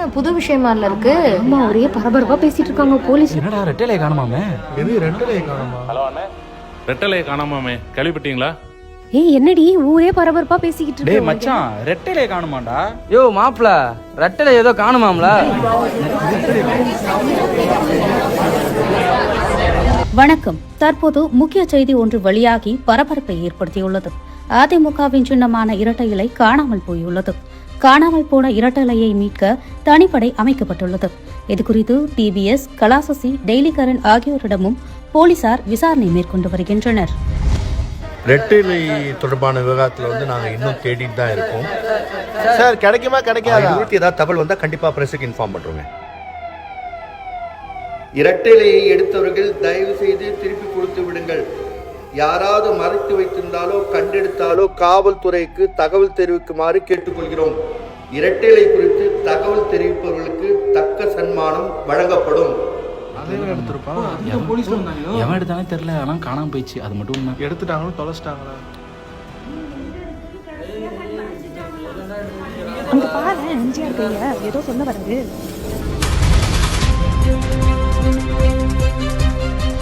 என்ன புது விஷயமா இல்ல இருக்கு? அம்மா ஒரே பரபரப்பா பேசிட்டு இருக்காங்க போலீஸ். என்னடா ரெட்டையிலே காணுமாமே? எது ரெட்டலையை காணுமா? ஹலோ அண்ணே. ரெட்டலையை காணாமாமே? கேள்விப்பட்டீங்களா? ஏய் என்னடி? ஊரே பரபரப்பா பேசிக்கிட்டு டேய் இருக்கு மச்சான் ரெட்டையிலே காணுமாடா யோ மாப்ள ரெட்டலை ஏதோ காணுமாம்ல? வணக்கம். தற்போது முக்கிய செய்தி ஒன்று வெளியாகி பரபரப்பை ஏற்படுத்தியுள்ளது. அதிமுகவின் சின்னமான இரட்டை இலை காணாமல் போயுள்ளது. காணாமல் போன இரட்டை இலையை மீட்க தனிப்படை அமைக்கப்பட்டுள்ளது. இதுகுறித்து டிபிஎஸ் கலாசசி டெய்லி கரண்ட் ஆகியோரிடமும் போலீசார் விசாரணை மேற்கொண்டு வருகின்றனர். ரெட்டிலை தொடர்பான விவகாரத்தில் வந்து நாங்கள் இன்னும் தேடிட்டு தான் இருக்கோம். சார் கிடைக்குமா கிடைக்காதா? ஏதாவது தகவல் வந்தால் கண்டிப்பாக ப்ரெஸ்ஸுக்கு இன்ஃபார்ம் பண்ணுறோங்க இரட்டைலையை எடுத்தவர்கள் தயவு செய்து திருப்பி கொடுத்து விடுங்கள். யாராவது மறைத்து வைத்திருந்தாலோ கண்டெடுத்தாலோ காவல்துறைக்கு தகவல் தெரிவிக்குமாறு கேட்டுக்கொள்கிறோம். இரட்டைலை குறித்து தகவல் தெரிவிப்பவர்களுக்கு தக்க சன்மானம் வழங்கப்படும். எவன் எடுத்தானே தெரியல ஆனா காணாம போயிடுச்சு. அது மட்டும் எடுத்துட்டாங்களும் தொலைச்சிட்டாங்களா? அங்க பாரு எம்ஜிஆர் கைய ஏதோ சொல்ல வருது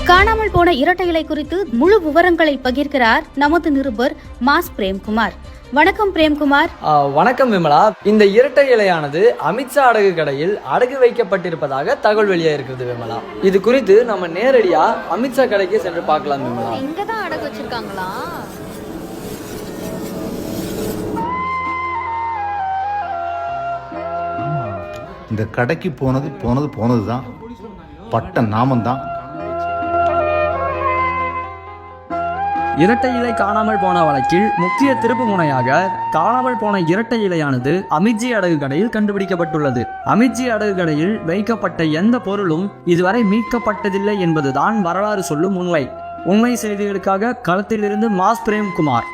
காணாமல் போன இரட்டை இலை குறித்து முழு விவரங்களை பகிர்கிறார் நமது நிருபர் மாஸ் பிரேம்குமார். வணக்கம் பிரேம்குமார். வணக்கம் விமலா. இந்த இரட்டை இலையானது அமித்ஷா அடகு கடையில் அடகு வைக்கப்பட்டிருப்பதாக தகவல் வெளியா இருக்கிறது விமலா. இது குறித்து நம்ம நேரடியா அமித்ஷா கடைக்கு சென்று பார்க்கலாம் விமலா. இங்கதான் அடகு வச்சிருக்காங்களா? இந்த கடைக்கு போனது போனது போனது தான் பட்ட நாமம் தான் இரட்டை இலை காணாமல் போன வழக்கில் முக்கிய திருப்பு முனையாக காணாமல் போன இரட்டை இலையானது அமித்ஜி அடகு கடையில் கண்டுபிடிக்கப்பட்டுள்ளது. அமித்ஜி அடகு கடையில் வைக்கப்பட்ட எந்த பொருளும் இதுவரை மீட்கப்பட்டதில்லை என்பதுதான் வரலாறு சொல்லும் உண்மை. உண்மை செய்திகளுக்காக களத்திலிருந்து மாஸ் பிரேம்குமார்.